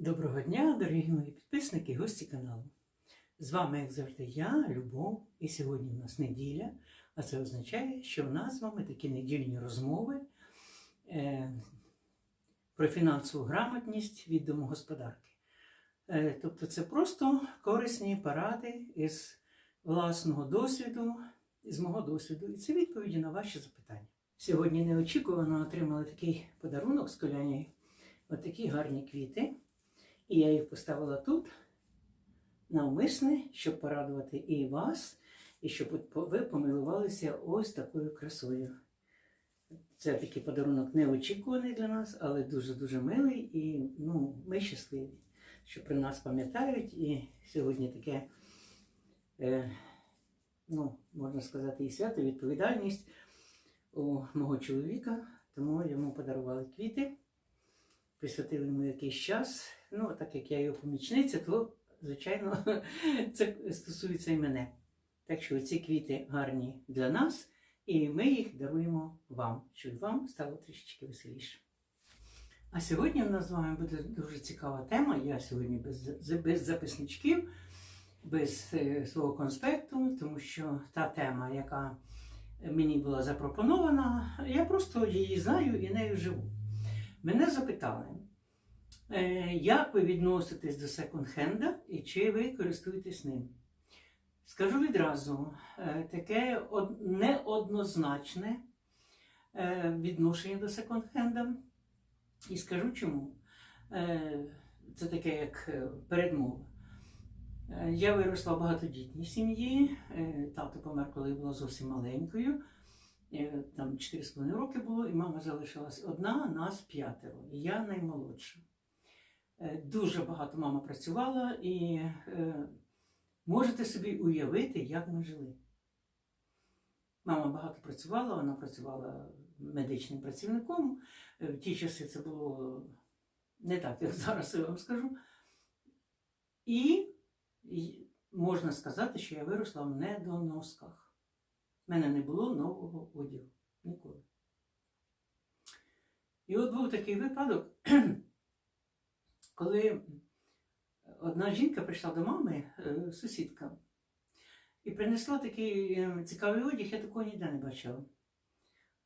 Доброго дня, дорогі мої підписники і гості каналу. З вами, як завжди, я, Любов, і сьогодні у нас неділя, а це означає, що у нас з вами такі недільні розмови е, про фінансову грамотність від домогосподарки. Е, тобто це просто корисні поради із власного досвіду, із мого досвіду, і це відповіді на ваші запитання. Сьогодні неочікувано отримали такий подарунок з коляні, отакі гарні квіти. І я їх поставила тут навмисне, щоб порадувати і вас, і щоб ви помилувалися ось такою красою. Це такий подарунок неочікуваний для нас, але дуже-дуже милий. І ну, ми щасливі, що про нас пам'ятають. І сьогодні таке, е, ну, можна сказати, і свято, відповідальність у мого чоловіка, тому йому подарували квіти присвятили йому якийсь час. Ну, так як я його помічниця, то, звичайно, це стосується і мене. Так що ці квіти гарні для нас, і ми їх даруємо вам, щоб вам стало трішечки веселіше. А сьогодні у нас з вами буде дуже цікава тема. Я сьогодні без, без записничків, без е, свого конспекту, тому що та тема, яка мені була запропонована, я просто її знаю і нею живу. Мене запитали, е, як ви відноситесь до секонд-хенда і чи ви користуєтесь ним? Скажу відразу, е, таке неоднозначне е, відношення до секонд-хенда. І скажу чому. Це таке як передмова. Я виросла в багатодітній сім'ї. Тато помер, коли була зовсім маленькою. Е, Там 4,5 роки було, і мама залишилась одна, нас п'ятеро. І я наймолодша. Е, Дуже багато мама працювала, і е, можете собі уявити, як ми жили. Мама багато працювала, вона працювала медичним працівником. В ті часи це було не так, як зараз я вам скажу. І можна сказати, що я виросла в недоносках. У мене не було нового одягу. Ніколи. І от був такий випадок, коли одна жінка прийшла до мами, е, сусідка, і принесла такий е, цікавий одяг, я такого ніде не бачила.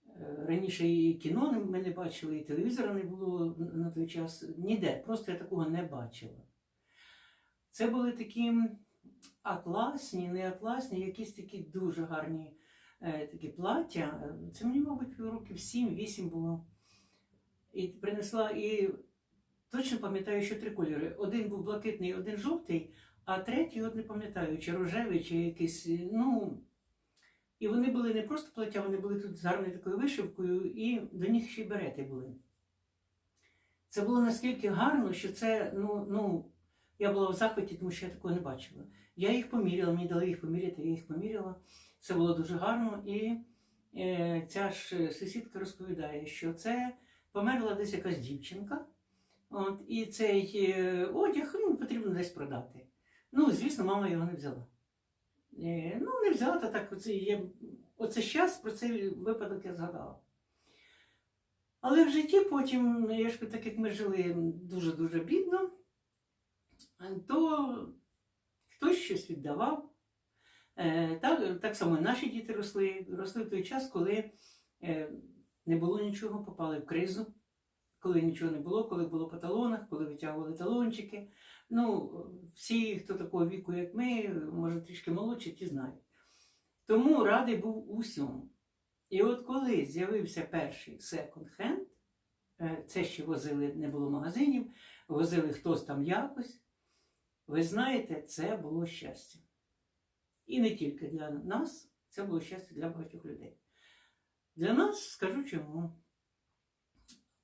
Е, Раніше і кіно ми не бачили, і телевізора не було на той час. Ніде, просто я такого не бачила. Це були такі атласні, не атласні, якісь такі дуже гарні такі плаття. Е, Це мені, мабуть, років 7-8 було. І принесла, і точно пам'ятаю, що три кольори. Один був блакитний, один жовтий, а третій, от не пам'ятаю, чи рожевий, чи якийсь. е, Ну, і вони були не просто плаття, вони були тут з гарною такою вишивкою, і до них ще й берети були. Це було наскільки гарно, що це, ну, ну, я була в захваті, тому що я такого не бачила. Я їх поміряла, мені дали їх поміряти, я їх поміряла. Це було дуже гарно. І е, ця ж сусідка розповідає, що це померла десь якась дівчинка. От, і цей е, одяг ну, потрібно десь продати. Ну, звісно, мама його не взяла. Е, ну, не взяла, та так оце, є, оце щас про цей випадок я згадала. Але в житті потім, я ж так як ми жили дуже-дуже бідно, то хтось щось віддавав. Е, Так, так само наші діти росли, росли в той час, коли е, не було нічого, попали в кризу, коли нічого не було, коли було по талонах, коли витягували талончики. Ну, всі, хто такого віку, як ми, може трішки молодші, ті знають. Тому радий був усьому. І от коли з'явився перший секонд-хенд, це ще возили, не було магазинів, возили хтось там якось. Ви знаєте, це було щастя. І не тільки для нас, це було щастя для багатьох людей. Для нас скажу чому.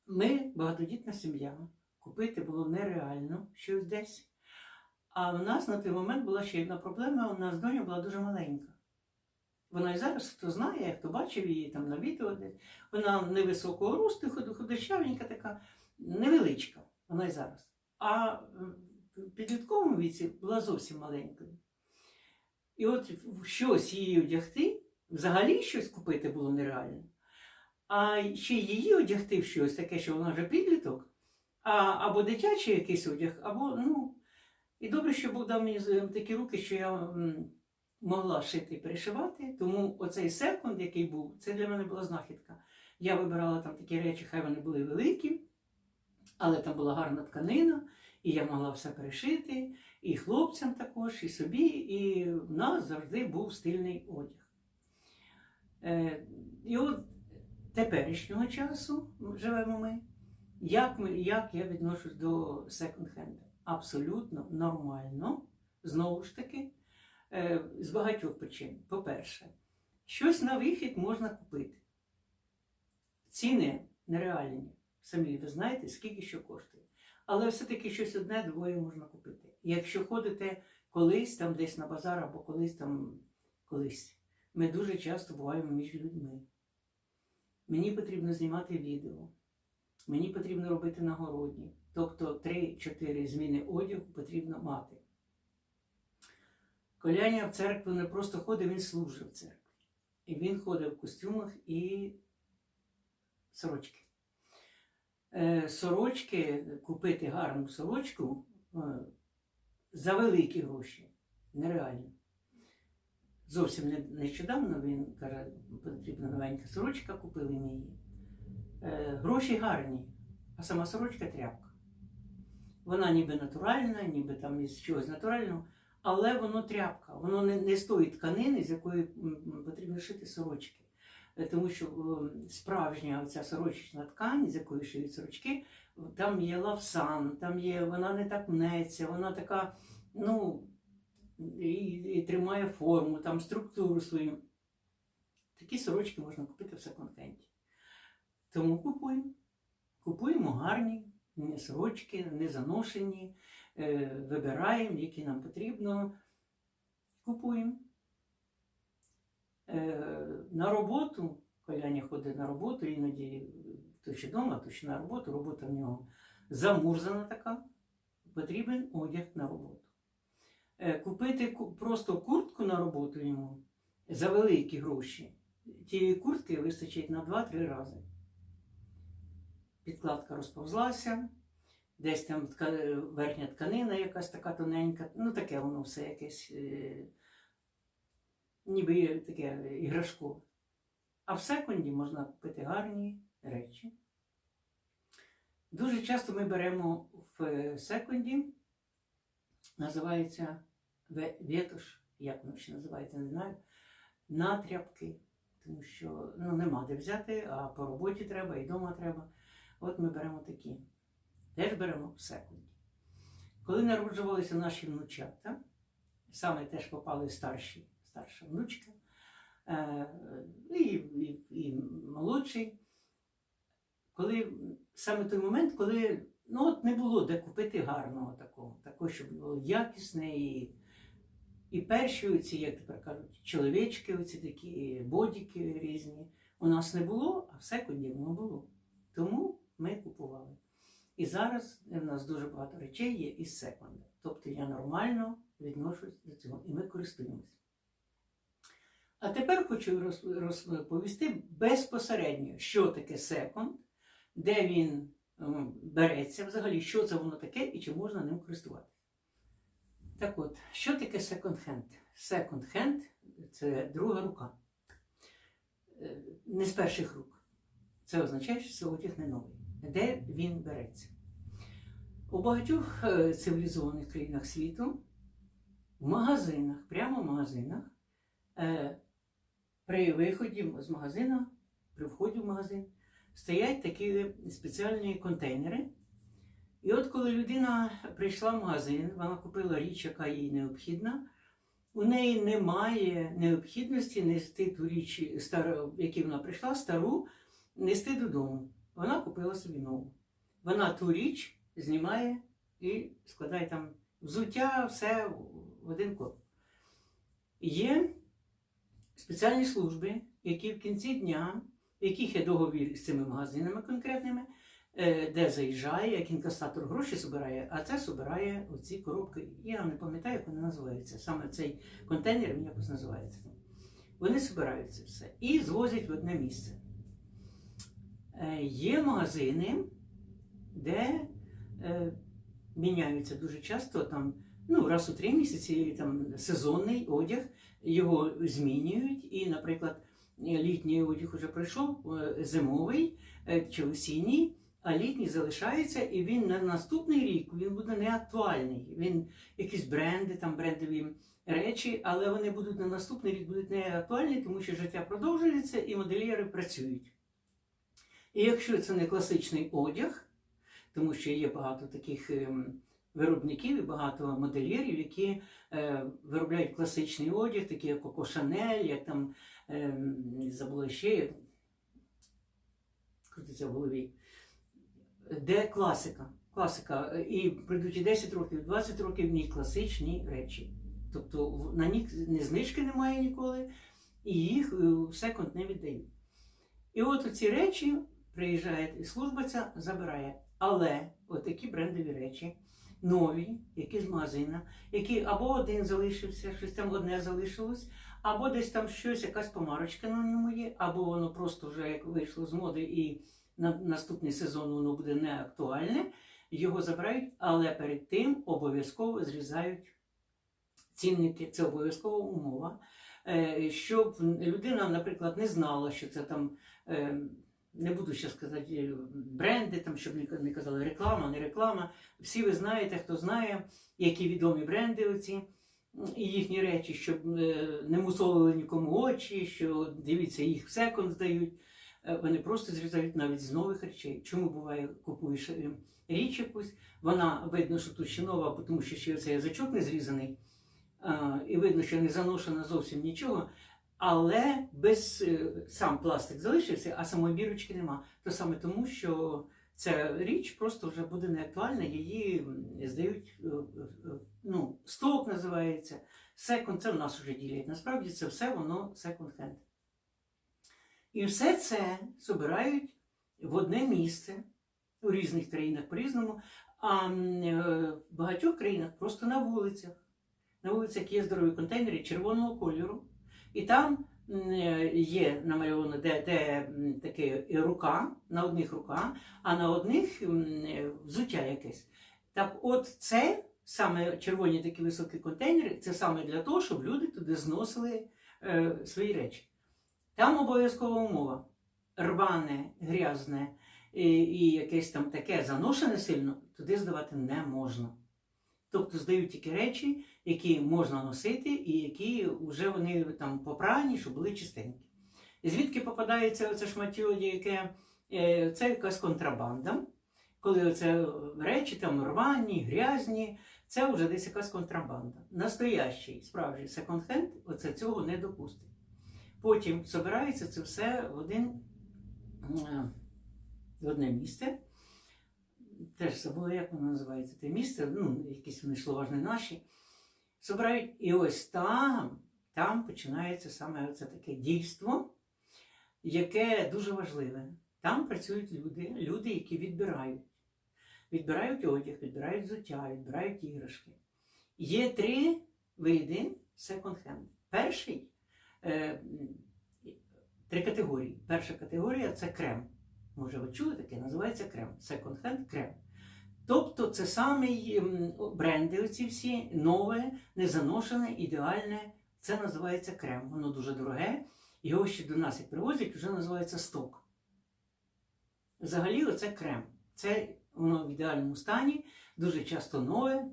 Ми багатодітна сім'я. Купити було нереально щось десь. А в нас на той момент була ще одна проблема: у нас доня була дуже маленька. Вона і зараз, хто знає, хто бачив її там на відео десь, вона невисокого росту, худ- худощавенька така, невеличка, вона і зараз. А в підлітковому віці була зовсім маленькою. І от щось її одягти, взагалі щось купити було нереально. А ще її одягти в щось таке, що вона вже підліток, А, або дитячий якийсь одяг, або, ну. І добре, що Бог дав мені такі руки, що я могла шити і перешивати. Тому оцей секунд, який був, це для мене була знахідка. Я вибирала там такі речі, хай вони були великі, але там була гарна тканина, і я могла все перешити, і хлопцям також, і собі, і в нас завжди був стильний одяг. Е, і от теперішнього часу живемо ми. Як, ми, як я відношусь до секонд-хенду? Абсолютно нормально, знову ж таки, е, з багатьох причин. По-перше, щось на вихід можна купити. Ціни нереальні. Самі ви знаєте, скільки що коштує. Але все-таки щось одне-двоє можна купити. Якщо ходите колись там десь на базар або колись там колись, ми дуже часто буваємо між людьми. Мені потрібно знімати відео. Мені потрібно робити нагородні. Тобто 3-4 зміни одягу потрібно мати. Коляня в церкву не просто ходить, він служив в церкві. І він ходив в костюмах і сорочки. Е, Сорочки, купити гарну сорочку е, за великі гроші нереально. Зовсім нещодавно він каже, потрібна новенька сорочка, купили ми її. Е, Гроші гарні, а сама сорочка тряпка. Вона ніби натуральна, ніби там із чогось натурального, але воно тряпка, воно не, з тої тканини, з якої потрібно шити сорочки. Е, Тому що е, справжня ця сорочечна ткань, з якої шиють сорочки, там є лавсан, там є, вона не так мнеться, вона така, ну, і, і тримає форму, там структуру свою. Такі сорочки можна купити в секонд-хенді. Тому купуємо. Купуємо гарні сорочки, не заношені, е, вибираємо, які нам потрібно. Купуємо. Е, на роботу, Коляня ходить на роботу, іноді то ще вдома, то ще на роботу. Робота в нього замурзана така. Потрібен одяг на роботу. Е, Купити просто куртку на роботу йому за великі гроші. Тієї куртки вистачить на 2-3 рази. Підкладка розповзлася, десь там верхня тканина якась така тоненька, ну таке воно все якесь, е, ніби таке іграшкове. А в секунді можна купити гарні речі. Дуже часто ми беремо в е, секунді, називається ве- ветош, як воно ще називається, не знаю, натряпки, тому що ну, нема де взяти, а по роботі треба і вдома треба. От ми беремо такі. Теж беремо в секунді. Коли народжувалися наші внучата, саме теж попали старші, старша внучка, е, і, і, і молодший. Коли саме той момент, коли ну, от не було де купити гарного такого, такого, щоб було якісне і, і перші оці, як тепер кажуть, чоловічки, оці такі бодіки різні. У нас не було, а в секунді було. Тому ми купували. І зараз в нас дуже багато речей є із секунди. Тобто я нормально відношусь до цього, і ми користуємося. А тепер хочу розповісти безпосередньо, що таке секунд, де він ем, береться взагалі, що це воно таке і чи можна ним користуватися. Так от, що таке секонд-хенд? Секонд-хенд це друга рука. Е, Не з перших рук. Це означає, що це не новий. Де він береться? У багатьох е, цивілізованих країнах світу в магазинах, прямо в магазинах, е, при виході з магазину, при вході в магазин, стоять такі спеціальні контейнери. І от коли людина прийшла в магазин, вона купила річ, яка їй необхідна, у неї немає необхідності нести ту річ, в вона прийшла, стару, нести додому. Вона купила собі нову. Вона ту річ знімає і складає там взуття, все в один коп. Є спеціальні служби, які в кінці дня, в яких є договір з цими магазинами конкретними, е, де заїжджає, як інкасатор гроші збирає, а це збирає оці коробки. Я не пам'ятаю, як вони називаються. Саме цей контейнер він якось називається. Вони збирають це все і звозять в одне місце. Е, Є магазини, де е, міняються дуже часто, там, ну, раз у три місяці там, сезонний одяг, його змінюють. І, наприклад, літній одяг вже пройшов, е, зимовий е, чи осінній, а літній залишається, і він на наступний рік він буде не актуальний. Він якісь бренди, там брендові речі, але вони будуть на наступний рік будуть не актуальні, тому що життя продовжується і модельєри працюють. І якщо це не класичний одяг, тому що є багато таких ем, виробників і багато модельєрів, які е, виробляють класичний одяг, такі як Коко Шанель, як там ем, забула ще крутиться в голові. Де класика? Класика. Е, І прийдуть і 10 років, 20 років ні класичні речі. Тобто на них не знижки немає ніколи, і їх е, в секонд не віддають. І от ці речі приїжджає і служба ця забирає. Але от такі брендові речі, нові, які з магазина, які або один залишився, щось там одне залишилось, або десь там щось, якась помарочка на ньому є, або воно просто вже як вийшло з моди і на наступний сезон воно буде не актуальне. Його забирають, але перед тим обов'язково зрізають цінники, це обов'язкова умова. Е, Щоб людина, наприклад, не знала, що це там, е, не буду ще сказати, е, бренди, там, щоб не- казали реклама, не реклама. Всі ви знаєте, хто знає, які відомі бренди оці і їхні речі, щоб е, не мусолили нікому очі, що дивіться, їх в секонд здають. Е, Вони просто зрізають навіть з нових речей. Чому буває, купуєш річ якусь, вона видно, що тут ще нова, тому що ще цей язичок не зрізаний. І видно, що не заношено зовсім нічого, але без е, сам пластик залишився, а самої бірочки нема. То саме тому, що ця річ просто вже буде не актуальна, її здають, е, е, ну, сток називається. Секонд, це в нас вже ділять. Насправді це все воно секонд-хенд. І все це збирають в одне місце у різних країнах по-різному, а в багатьох країнах просто на вулицях. На вулицях є здорові контейнери червоного кольору, і там є намальовано, де, де таке рука, на одних рука, а на одних взуття якесь. Так от це саме червоні такі високі контейнери, це саме для того, щоб люди туди зносили е, свої речі. Там обов'язкова умова. Рване, грязне і, і якесь там таке заношене сильно, туди здавати не можна. Тобто здають тільки речі, які можна носити, і які вже вони там попрані, щоб були чистенькі. Звідки попадається оце шматтю, яке е, це якась контрабанда. Коли оце речі там рвані, грязні, це вже десь якась контрабанда. Настоящий, справжній секонд-хенд оце цього не допустить. Потім збирається це все в один е, в одне місце. Теж забула, як воно називається те місце, ну, якісь вони слова ж не наші. Собирають, і ось там, там починається саме це таке дійство, яке дуже важливе. Там працюють люди, люди, які відбирають. Відбирають одяг, відбирають взуття, відбирають іграшки. Є три види секонд-хенд. Перший е, три категорії. Перша категорія це крем. Може, ви чули таке? Називається крем. Секонд-хенд крем. Тобто це самий м, о, бренди, оці всі нове, незаношене, ідеальне. Це називається крем. Воно дуже дороге. Його ще до нас як привозять, вже називається сток. Взагалі, оце крем. Це воно в ідеальному стані, дуже часто нове.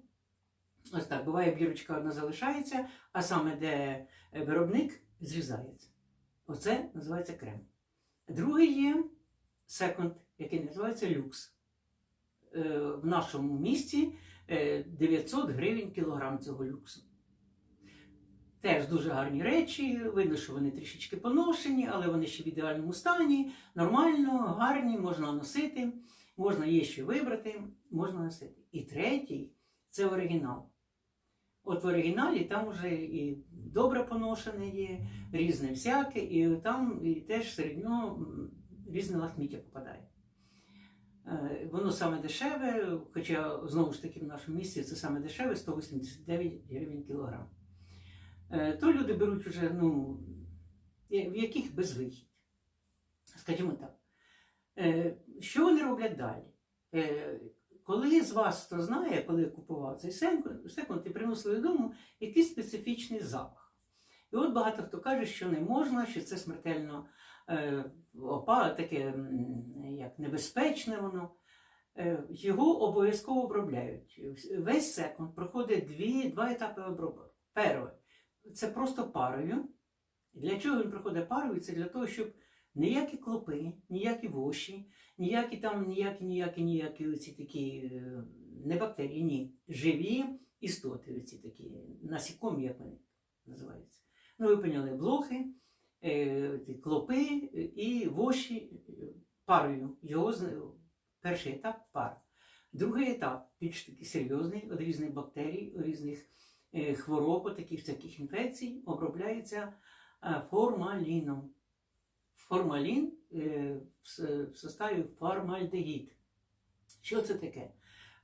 Ось так, буває, бірочка одна залишається, а саме де е, виробник зрізається. Оце називається крем. Другий є секонд, який називається люкс. Е, В нашому місті е, 900 гривень кілограм цього люксу. Теж дуже гарні речі, видно, що вони трішечки поношені, але вони ще в ідеальному стані, нормально, гарні, можна носити, можна є що вибрати, можна носити. І третій це оригінал. От в оригіналі там вже і добре поношене є, різне всяке, і там і теж серед нього різне лахміття попадає. Е, Воно саме дешеве, хоча знову ж таки в нашому місті це саме дешеве 189 гривень кілограм. Е, То люди беруть вже, ну, в яких безвихідь. Скажімо так. Е, Що вони роблять далі? Коли з вас хто знає, коли купував цей секунд, і приносили додому якийсь специфічний запах. І от багато хто каже, що не можна, що це смертельно опа, таке як небезпечне воно. Е, Його обов'язково обробляють. Весь секунд проходить дві, два етапи обробки. Перше, це просто парою. Для чого він проходить парою? Це для того, щоб ніякі клопи, ніякі воші, ніякі там, ніякі, ніякі, ніякі оці такі е, не бактерії, ні. Живі істоти, оці такі, насікомі, як вони називаються. Ну, ви поняли, блохи, е, клопи е, і воші е, парою. Його перший етап пар. Другий етап більш такий серйозний, від різних бактерій, від різних е, хвороб, таких всяких інфекцій, обробляється е, формаліном. Формалін е, в составі формальдегід. Що це таке?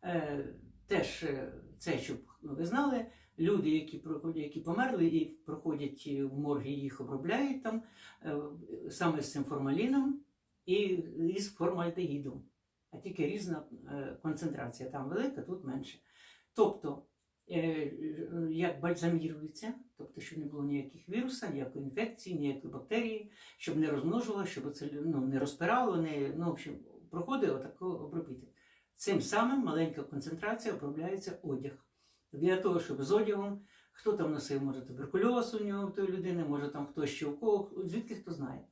Е, Теж е, це, щоб ви знали, люди, які які померли і проходять в морги, їх обробляють там е, саме з цим формаліном і з формальдегідом. А тільки різна е, концентрація. Там велика, тут менше. Тобто, е, як бальзамірується, тобто, щоб не було ніяких вірусів, ніякої інфекції, ніякої бактерії, щоб не розмножило, щоб це ну, не розпирало, не, ну, в общем, проходить отакий обробіток. Цим самим маленька концентрація обробляється одяг. Для того, щоб з одягом, хто там носив, може туберкульоз у нього тої людини, може там хтось ще у кого, звідки хто знає.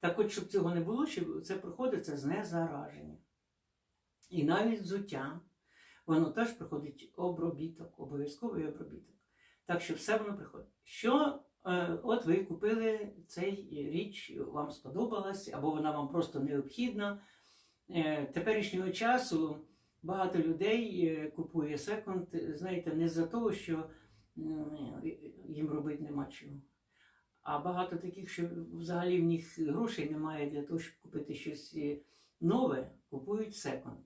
Так от, щоб цього не було, щоб це проходить це знезараження. І навіть взуття, воно теж проходить обробіток, обов'язковий обробіток. Так що все воно приходить. Що е, от ви купили цей річ, вам сподобалась, або вона вам просто необхідна. Е, теперішнього часу багато людей е, купує секонд, знаєте, не за того, що їм робити нема чого. А багато таких, що взагалі в них грошей немає для того, щоб купити щось е, нове, купують секонд.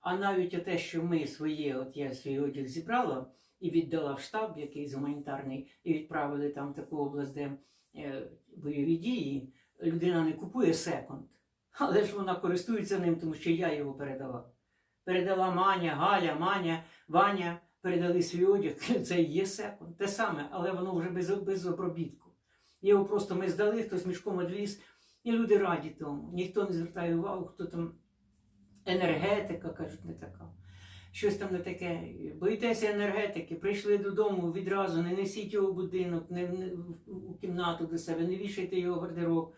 А навіть те, що ми своє, от я свій одяг зібрала і віддала в штаб якийсь гуманітарний, і відправили там в таку область, де е, бойові дії, людина не купує секонд, але ж вона користується ним, тому що я його передала. Передала Маня, Галя, Маня, Ваня, передали свій одяг. Це і є секонд. Те саме, але воно вже без, без обробітку. Його просто ми здали, хтось мішком відвіз, і люди раді тому. Ніхто не звертає увагу, хто там енергетика, кажуть, не така. Щось там не таке. Боїтеся енергетики, прийшли додому відразу, не несіть його в будинок, не, не в- у кімнату до себе, не вішайте його в гардероб.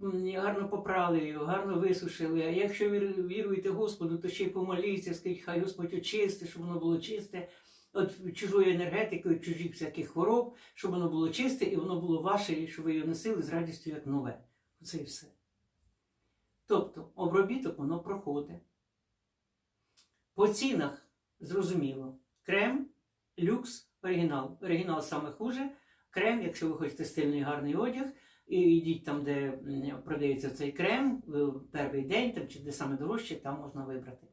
Гарно попрали його, гарно висушили. А якщо віруєте Господу, то ще й помоліться, скажіть, хай Господь очисти, щоб воно було чисте. От чужої енергетики, від чужих всяких хвороб, щоб воно було чисте і воно було ваше, і щоб ви його носили з радістю як нове. Оце і все. Тобто обробіток воно проходить. По цінах зрозуміло. Крем, люкс, оригінал. Оригінал саме хуже. Крем, якщо ви хочете стильний гарний одяг, і йдіть там, де продається цей крем, перший день там, чи де саме дорожче, там можна вибрати.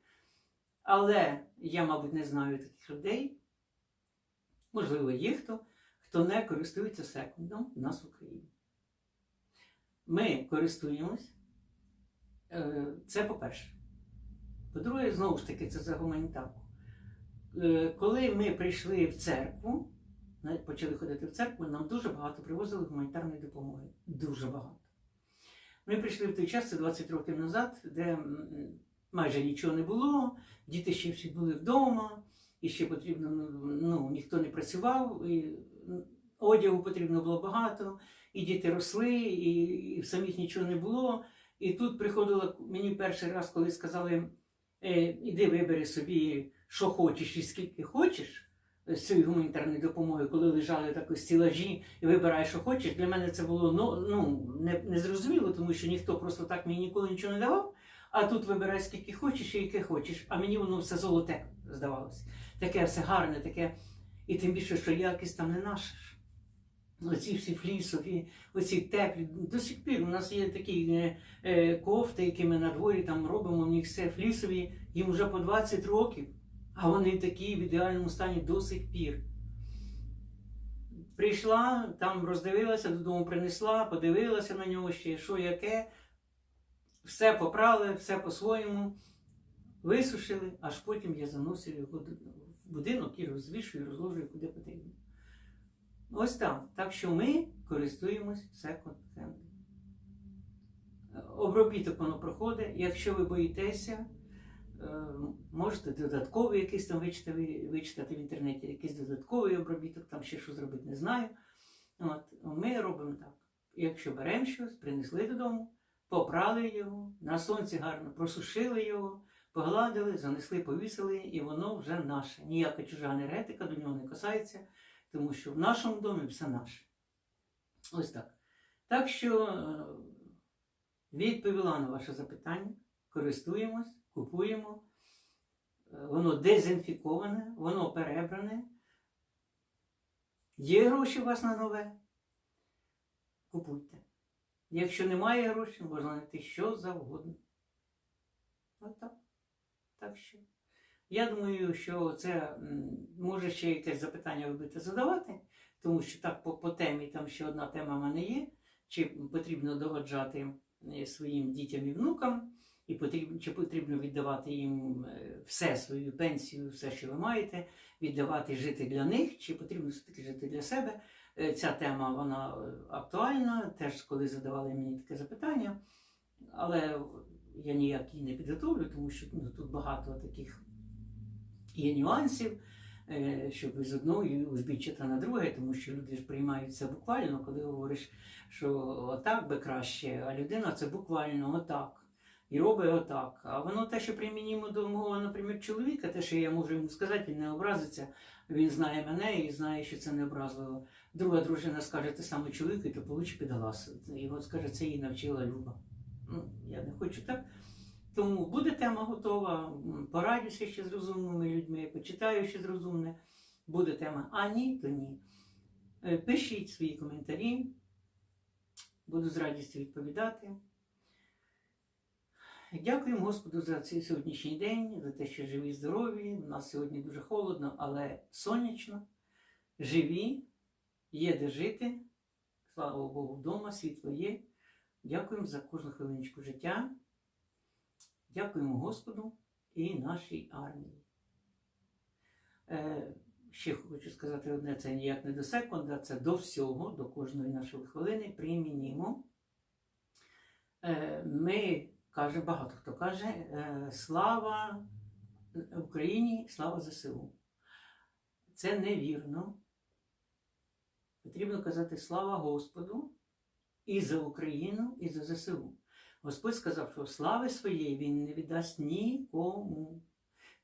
Але я, мабуть, не знаю таких людей. Можливо, є хто, хто не користується секундом в нас в Україні. Ми користуємось. Е, Це по-перше. По-друге, знову ж таки, це за гуманітарку. Е, Коли ми прийшли в церкву, навіть почали ходити в церкву, нам дуже багато привозили гуманітарної допомоги. Дуже багато. Ми прийшли в той час, це 20 років назад, де майже нічого не було, діти ще всі були вдома, і ще потрібно, ну, ніхто не працював, і одягу потрібно було багато, і діти росли, і, і самих нічого не було. І тут приходило мені перший раз, коли сказали, е, іди вибери собі, що хочеш і скільки хочеш з цієї гуманітарної допомоги, коли лежали так стілажі і вибирай, що хочеш. Для мене це було ну, ну, не, незрозуміло, тому що ніхто просто так мені ніколи нічого не давав. А тут вибирай скільки хочеш і яке хочеш. А мені воно все золоте здавалося. Таке все гарне, таке. І тим більше, що якість там не наша. Оці всі флісові, оці теплі. До сих пір у нас є такі е, е, кофти, які ми на дворі там робимо, в них все флісові, їм вже по 20 років, а вони такі в ідеальному стані до сих пір. Прийшла, там роздивилася, додому принесла, подивилася на нього ще, що яке. Все попрали, все по-своєму. висушили, аж потім я заносив його в будинок і розвішую, розложую куди потрібно. Ось так. Так що ми користуємось секонд-хендом. Обробіток воно проходить. Якщо ви боїтеся, можете додатковий якийсь там вичитати, вичитати в інтернеті, якийсь додатковий обробіток, там ще що зробити, не знаю. От, ми робимо так. Якщо беремо щось, принесли додому, попрали його, на сонці гарно просушили його, погладили, занесли, повісили, і воно вже наше. Ніяка чужа енергетика до нього не касається, тому що в нашому домі все наше. Ось так. Так що е, відповіла на ваше запитання, користуємось, купуємо. Е, Воно дезінфіковане, воно перебране. Є гроші у вас на нове? Купуйте. Якщо немає грошей, можна знайти що завгодно. Отак. Так що. Я думаю, що це може ще якесь запитання ви будете задавати, тому що так по, по темі там ще одна тема в мене є. Чи потрібно догоджати е, своїм дітям і внукам, і потрібно, чи потрібно віддавати їм е, все свою пенсію, все, що ви маєте, віддавати жити для них, чи потрібно все-таки жити для себе. Е, Ця тема вона е, актуальна, теж коли задавали мені таке запитання, але я ніяк її не підготовлю, тому що ну, тут багато таких є нюансів, щоб з одної узбіччя на друге, тому що люди ж приймають буквально, коли говориш, що отак би краще, а людина це буквально отак. І робить отак. А воно те, що примінімо до мого, наприклад, чоловіка, те, що я можу йому сказати, він не образиться, він знає мене і знає, що це не образливо. Друга дружина скаже те саме чоловіку, і то получить підглас. І от скаже, це її навчила Люба. Ну, я не хочу так. Тому буде тема готова, порадюся ще з розумними людьми, почитаю ще з розумне. Буде тема, а ні, то ні. Е, Пишіть свої коментарі, буду з радістю відповідати. Дякуємо Господу за цей сьогоднішній день, за те, що живі, здорові. У нас сьогодні дуже холодно, але сонячно. Живі, є де жити. Слава Богу, вдома, світло є. Дякуємо за кожну хвилиночку життя. Дякуємо Господу і нашій армії. Е, ще хочу сказати одне, це ніяк не до секунда, це до всього, до кожної нашої хвилини примінімо. Е, ми, каже, багато хто каже, е, слава Україні, слава ЗСУ. Це невірно. Потрібно казати слава Господу і за Україну, і за ЗСУ. Господь сказав, що слави своєї Він не віддасть нікому.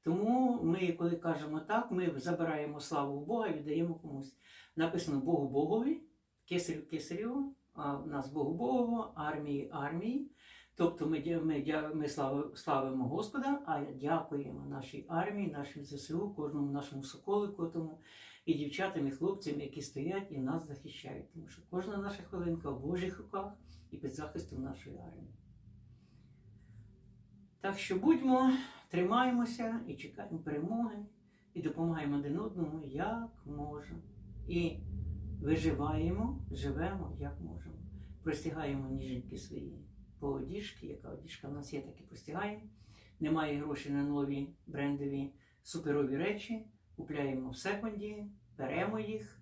Тому ми, коли кажемо так, ми забираємо славу у Бога і віддаємо комусь. Написано Богу Богові, кесарю Кесарю, а в нас Богу Богово, армії армії. Тобто ми, ми, ми слави- славимо Господа, а дякуємо нашій армії, нашим ЗСУ, кожному нашому соколику, тому і дівчатам, і хлопцям, які стоять і нас захищають. Тому що кожна наша хвилинка в Божих руках і під захистом нашої армії. Так що будьмо, тримаємося і чекаємо перемоги, і допомагаємо один одному, як можемо. І виживаємо, живемо, як можемо. Простягаємо ніженьки свої по одіжки, яка одіжка в нас є, так і простягаємо. Немає грошей на нові брендові суперові речі. Купляємо в секунді, беремо їх,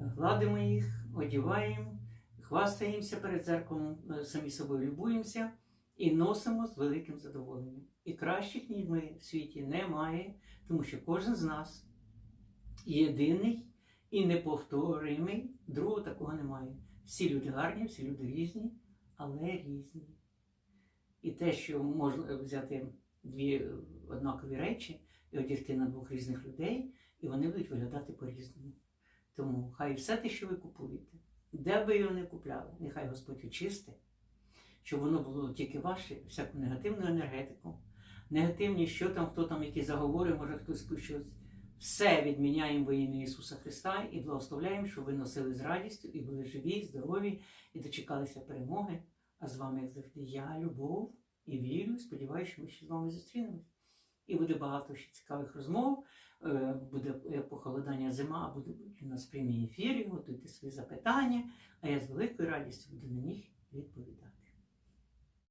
гладимо їх, одіваємо, хвастаємося перед зеркалом, е, самі собою любуємося і носимо з великим задоволенням. І кращих, ніж ми в світі, немає, тому що кожен з нас єдиний і неповторимий, другого такого немає. Всі люди гарні, всі люди різні, але різні. І те, що можна взяти дві однакові речі і одягти на двох різних людей, і вони будуть виглядати по-різному. Тому хай все те, що ви купуєте, де би його не купляли, нехай Господь очистить, щоб воно було тільки ваше, всяку негативну енергетику, негативні, що там, хто там, які заговори, може хтось пише. Все відміняємо во ім'я Ісуса Христа і благословляємо, щоб ви носили з радістю і були живі, здорові і дочекалися перемоги. А з вами, як завжди, я, любов і вірю. Сподіваюся, що ми ще з вами зустрінемось. І буде багато ще цікавих розмов. Е, Буде похолодання зима, буде у нас прямі ефірі, готуйте свої запитання, а я з великою радістю буду на них відповідати.